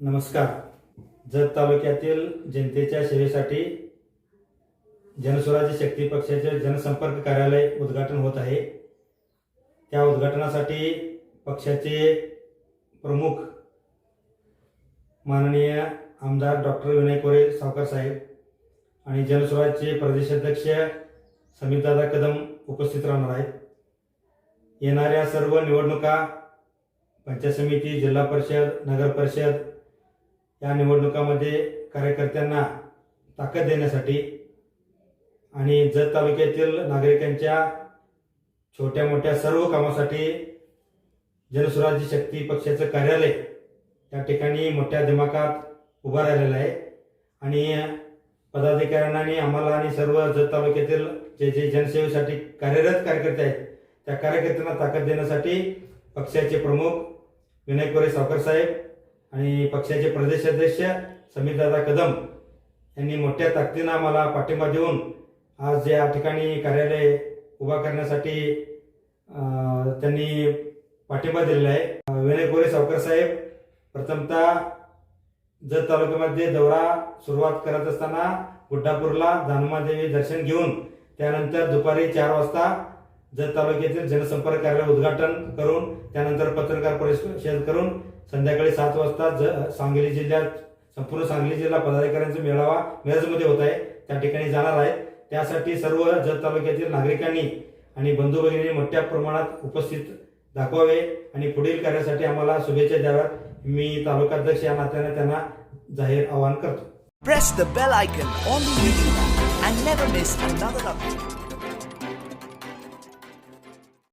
नमस्कार. जत तालुक्यातील जनतेच्या सेवेसाठी जनस्वराज्य शक्ती पक्षाचे जनसंपर्क कार्यालय उद्घाटन होत आहे. त्या उद्घाटनासाठी पक्षाचे प्रमुख माननीय आमदार डॉक्टर विनय कोरे सावकर साहेब आणि जनस्वराज्यचे प्रदेशाध्यक्ष समितदादा कदम उपस्थित राहणार आहेत. येणाऱ्या सर्व निवडणुका पंचायत समिती जिल्हा परिषद नगर परिषद या निवडणुकामध्ये कार्यकर्त्यांना ताकद देण्यासाठी आणि जत तालुक्यातील नागरिकांच्या छोट्या मोठ्या सर्व कामासाठी जनस्वराज्य शक्ती पक्षाचं कार्यालय त्या ठिकाणी मोठ्या दिमाखात उभा राहिलेलं आहे. आणि पदाधिकाऱ्यांना आणि आम्हाला आणि सर्व जत तालुक्यातील जे जे जनसेवेसाठी कार्यरत कार्यकर्ते आहेत त्या कार्यकर्त्यांना ताकद देण्यासाठी पक्षाचे प्रमुख विनय कोरे सावकर साहेब आणि पक्षाचे प्रदेशाध्यक्ष समीरदादा कदम यांनी मोठ्या ताकदीनं आम्हाला पाठिंबा देऊन आज या ठिकाणी कार्यालय उभा करण्यासाठी त्यांनी पाठिंबा दिलेला आहे. विनय गोरे सावकर साहेब प्रथमतः जत तालुक्यामध्ये दौरा सुरुवात करत असताना गुड्डापूरला दानमादेवी दर्शन घेऊन त्यानंतर दुपारी चार वाजता जत तालुक्यातील जनसंपर्क कार्यालय उद्घाटन करून त्यानंतर पत्रकार परिषद करून संध्याकाळी सात वाजता ज सांगली जिल्ह्यात संपूर्ण सांगली जिल्हा पदाधिकाऱ्यांचा मेळावा मिरजमध्ये होत आहे. त्या ठिकाणी जाणार आहे त्यासाठी सर्व जत तालुक्यातील नागरिकांनी आणि बंधू भगिनी मोठ्या प्रमाणात उपस्थित दाखवावे आणि पुढील कार्यासाठी आम्हाला शुभेच्छा द्याव्यात. मी तालुकाध्यक्ष या नात्याने त्यांना जाहीर आवाहन करतो. Press the bell icon on the YouTube and never miss another update.